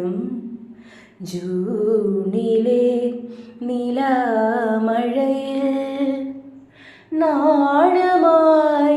മാത്രം ജൂണിലെ നിലാമഴയിൽ നാണമായി